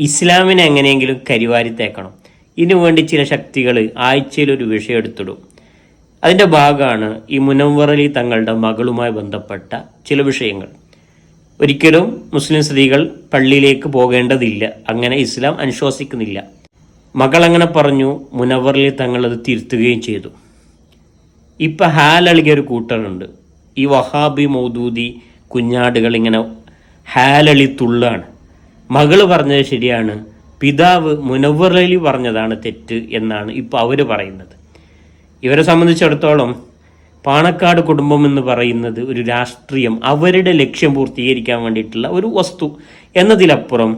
ഇസ്ലാമിനെ എങ്ങനെയെങ്കിലും കരിവാരി തേക്കണം ഇതിനു വേണ്ടി ചില ശക്തികൾ ആഴ്ചയിൽ ഒരു വിഷയം എടുത്തിടും അതിന്റെ ഭാഗമാണ് ഈ മുനവറലി തങ്ങളുടെ മകളുമായി ബന്ധപ്പെട്ട ചില വിഷയങ്ങൾ. ഒരിക്കലും മുസ്ലിം സ്ത്രീകൾ പള്ളിയിലേക്ക് പോകേണ്ടതില്ല. അങ്ങനെ ഇസ്ലാം അനുശോസിക്കുന്നില്ല. മകൾ അങ്ങനെ പറഞ്ഞു മുനവറലി തങ്ങൾ അത് തിരുത്തുകയും ചെയ്തു. ഇപ്പം ഹാലളിയ ഒരു കൂട്ടറുണ്ട് ഈ വഹാബി മൗദൂദി കുഞ്ഞാടുകൾ ഇങ്ങനെ ഹാലളി തുള്ളാണ്. മകൾ പറഞ്ഞത് ശരിയാണ്. പിതാവ് മുനവർ പറഞ്ഞതാണ് തെറ്റ് എന്നാണ് ഇപ്പോൾ അവർ പറയുന്നത്. ഇവരെ സംബന്ധിച്ചിടത്തോളം പാണക്കാട് കുടുംബം എന്ന് പറയുന്നത് ഒരു രാഷ്ട്രീയം അവരുടെ ലക്ഷ്യം പൂർത്തീകരിക്കാൻ വേണ്ടിയിട്ടുള്ള ഒരു വസ്തു എന്നതിലപ്പുറം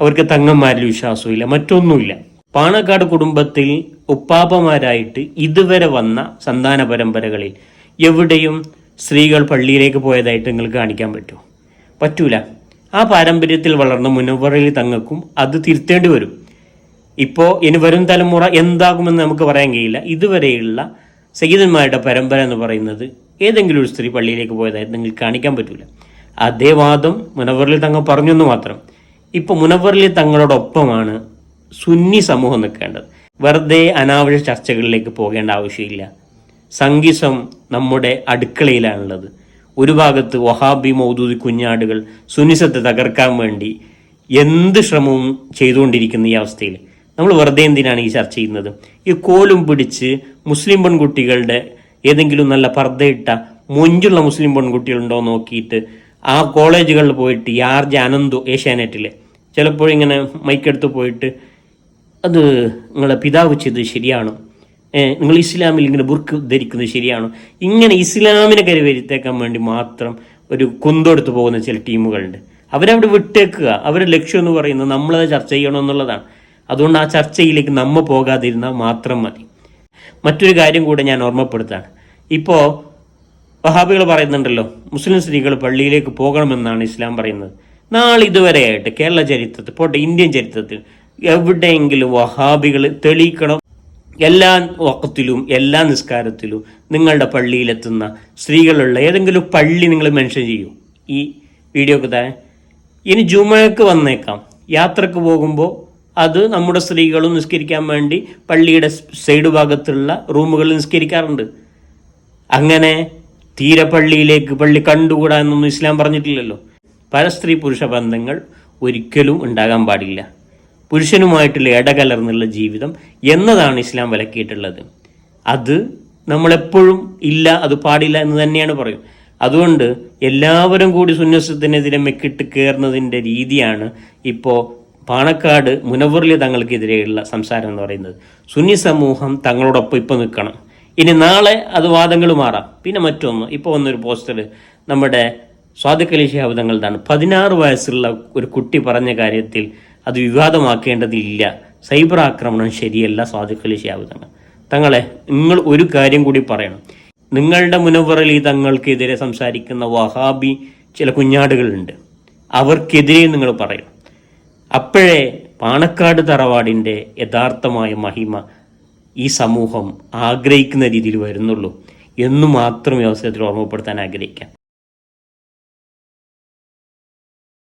അവർക്ക് തങ്ങന്മാരിൽ വിശ്വാസമില്ല മറ്റൊന്നുമില്ല. പാണക്കാട് കുടുംബത്തിൽ ഉപ്പാപ്പമാരായിട്ട് ഇതുവരെ വന്ന സന്താന പരമ്പരകളിൽ എവിടെയും സ്ത്രീകൾ പള്ളിയിലേക്ക് പോയതായിട്ട് നിങ്ങൾക്ക് കാണിക്കാൻ പറ്റുമോ? പറ്റൂല. ആ പാരമ്പര്യത്തിൽ വളർന്ന മുനവറയിൽ തങ്ങൾക്കും അത് തിരുത്തേണ്ടി വരും. ഇപ്പോൾ ഇനി വരും തലമുറ എന്താകുമെന്ന് നമുക്ക് പറയാൻ കഴിയില്ല. ഇതുവരെയുള്ള സയ്യിദന്മാരുടെ പരമ്പര എന്ന് പറയുന്നത് ഏതെങ്കിലും ഒരു സ്ത്രീ പള്ളിയിലേക്ക് പോയതായി നിങ്ങൾക്ക് കാണിക്കാൻ പറ്റില്ല അതേ വാദം മുനവറിൽ തങ്ങൾ പറഞ്ഞെന്ന് മാത്രം. ഇപ്പോൾ മുനവറിൽ തങ്ങളോടൊപ്പമാണ് സുന്നി സമൂഹം നിൽക്കേണ്ടത്. വെറുതെ അനാവശ്യ ചർച്ചകളിലേക്ക് പോകേണ്ട ആവശ്യമില്ല. സംഗീതം നമ്മുടെ അടുക്കളയിലാണുള്ളത്. ഒരു ഭാഗത്ത് വഹാബി മൗദൂദി കുഞ്ഞാടുകൾ സുനിസത്തെ തകർക്കാൻ വേണ്ടി എന്ത് ശ്രമവും ചെയ്തുകൊണ്ടിരിക്കുന്ന ഈ അവസ്ഥയിൽ നമ്മൾ വെറുതെ എന്തിനാണ് ഈ ചർച്ച ചെയ്യുന്നത്? ഈ കോലും പിടിച്ച് മുസ്ലിം പെൺകുട്ടികളുടെ ഏതെങ്കിലും നല്ല പർദ്ദയിട്ട മുഞ്ചുള്ള മുസ്ലിം പെൺകുട്ടികളുണ്ടോ നോക്കിയിട്ട് ആ കോളേജുകളിൽ പോയിട്ട് ജെ അനന്തു ഏഷ്യാനെറ്റിലെ ചിലപ്പോൾ ഇങ്ങനെ മൈക്കെടുത്ത് പോയിട്ട് അത് നിങ്ങളെ പിതാവ് ചെയ്ത് ശരിയാണോ? നിങ്ങൾ ഇസ്ലാമിൽ ഇങ്ങനെ ബുർക്ക് ധരിക്കുന്നത് ശരിയാണോ? ഇങ്ങനെ ഇസ്ലാമിനെ കരുവരുത്തേക്കാൻ വേണ്ടി മാത്രം ഒരു കുന്തെടുത്ത് പോകുന്ന ചില ടീമുകളുണ്ട്. അവരവിടെ വിട്ടേക്കുക. അവരുടെ ലക്ഷ്യം എന്ന് പറയുന്നത് നമ്മളത് ചർച്ച ചെയ്യണം എന്നുള്ളതാണ്. അതുകൊണ്ട് ആ ചർച്ചയിലേക്ക് നമ്മൾ പോകാതിരുന്നാൽ മാത്രം മതി. മറ്റൊരു കാര്യം കൂടെ ഞാൻ ഓർമ്മപ്പെടുത്താണ്. ഇപ്പോൾ വഹാബികൾ പറയുന്നുണ്ടല്ലോ മുസ്ലിം സ്ത്രീകൾ പള്ളിയിലേക്ക് പോകണമെന്നാണ് ഇസ്ലാം പറയുന്നത്. നാളെ ഇതുവരെയായിട്ട് കേരള ചരിത്രത്തിൽ പോട്ടെ ഇന്ത്യൻ ചരിത്രത്തിൽ എവിടെയെങ്കിലും വഹാബികൾ തെളിയിക്കണം എല്ലാ വക്കത്തിലും എല്ലാ നിസ്കാരത്തിലും നിങ്ങളുടെ പള്ളിയിലെത്തുന്ന സ്ത്രീകളുള്ള ഏതെങ്കിലും പള്ളി നിങ്ങൾ മെൻഷൻ ചെയ്യൂ. ഈ വീഡിയോക്ക് തന്നെ ഇനി ജുമയ്ക്ക് വന്നേക്കാം. യാത്രയ്ക്ക് പോകുമ്പോൾ അത് നമ്മുടെ സ്ത്രീകളും നിസ്കരിക്കാൻ വേണ്ടി പള്ളിയുടെ സൈഡ് ഭാഗത്തുള്ള റൂമുകളിൽ നിസ്കരിക്കാറുണ്ട്. അങ്ങനെ തീരെ പള്ളിയിലേക്ക് പള്ളി കണ്ടുകൂടാ എന്നൊന്നും ഇസ്ലാം പറഞ്ഞിട്ടില്ലല്ലോ. പരസ്ത്രീ പുരുഷ ബന്ധങ്ങൾ ഒരിക്കലും ഉണ്ടാകാൻ പാടില്ല. പുരുഷനുമായിട്ടുള്ള ഇടകലർന്നുള്ള ജീവിതം എന്നതാണ് ഇസ്ലാം വിലക്കിയിട്ടുള്ളത്. അത് നമ്മളെപ്പോഴും ഇല്ല അത് പാടില്ല എന്ന് തന്നെയാണ് പറയും അതുകൊണ്ട് എല്ലാവരും കൂടി സുന്യസത്തിനെതിരെ മെക്കിട്ട് കയറുന്നതിന്റെ രീതിയാണ് ഇപ്പോൾ പാണക്കാട് മുനവറിലെ തങ്ങൾക്കെതിരെയുള്ള സംസാരം എന്ന് പറയുന്നത്. സുന്നി സമൂഹം തങ്ങളോടൊപ്പം ഇപ്പം നിൽക്കണം. ഇനി നാളെ അത് വാദങ്ങൾ മാറാം. പിന്നെ മറ്റൊന്ന് ഇപ്പോൾ വന്നൊരു പോസ്റ്റർ നമ്മുടെ സ്വാദിഖലി ശാബ്ദങ്ങളുടെയാണ് പതിനാറ് വയസ്സുള്ള ഒരു കുട്ടി പറഞ്ഞ കാര്യത്തിൽ അത് വിവാദമാക്കേണ്ടതില്ല. സൈബർ ആക്രമണം ശരിയല്ല സ്വാദിഖലി ശാബ്ദങ്ങൾ തങ്ങളെ നിങ്ങൾ ഒരു കാര്യം കൂടി പറയണം. നിങ്ങളുടെ മുനവറലി തങ്ങൾക്കെതിരെ സംസാരിക്കുന്ന വഹാബി ചില കുഞ്ഞാടുകളുണ്ട്. അവർക്കെതിരെ നിങ്ങൾ പറയണം. അപ്പോഴേ പാണക്കാട് തറവാടിന്റെ യഥാർത്ഥമായ മഹിമ ഈ സമൂഹം ആഗ്രഹിക്കുന്ന രീതിയിൽ വരുന്നുള്ളൂ. എന്നു മാത്രം ഈ അവസരത്തിൽ ഓർമ്മപ്പെടുത്താൻ ആഗ്രഹിക്കാം.